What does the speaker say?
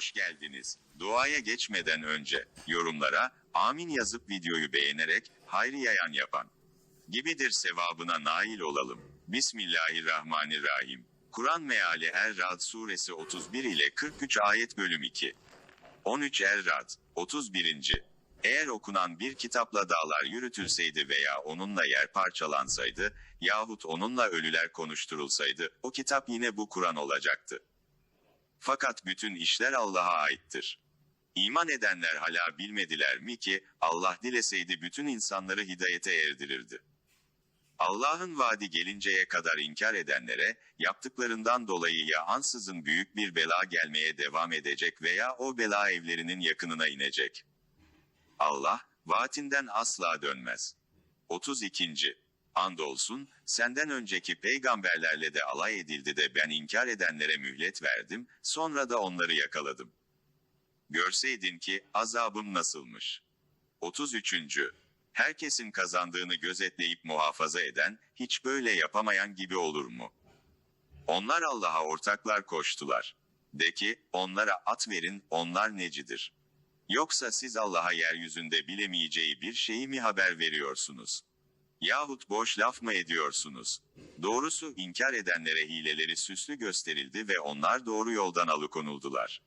hoş geldiniz. Duaya geçmeden önce yorumlara amin yazıp videoyu beğenerek hayri yayan yapan gibidir sevabına nail olalım. Bismillahirrahmanirrahim. Kur'an meali Er-Rad suresi 31 ile 43 ayet bölüm 2. 13 Er-Rad 31. Eğer okunan bir kitapla dağlar yürütülseydi veya onunla yer parçalansaydı, yahut onunla ölüler konuşturulsaydı, o kitap yine bu Kur'an olacaktı. Fakat bütün işler Allah'a aittir. İman edenler hala bilmediler mi ki, Allah dileseydi bütün insanları hidayete erdirirdi. Allah'ın vaadi gelinceye kadar inkar edenlere, yaptıklarından dolayı ya ansızın büyük bir bela gelmeye devam edecek veya o bela evlerinin yakınına inecek. Allah, vaatinden asla dönmez. 32. Andolsun, senden önceki peygamberlerle de alay edildi de ben inkar edenlere mühlet verdim, sonra da onları yakaladım. Görseydin ki, azabım nasılmış. 33. Herkesin kazandığını gözetleyip muhafaza eden, hiç böyle yapamayan gibi olur mu? Onlar Allah'a ortaklar koştular. De ki, onlara at verin, onlar necidir? Yoksa siz Allah'a yeryüzünde bilemeyeceği bir şeyi mi haber veriyorsunuz? Yahut boş laf mı ediyorsunuz? Doğrusu inkar edenlere hileleri süslü gösterildi ve onlar doğru yoldan alıkonuldular.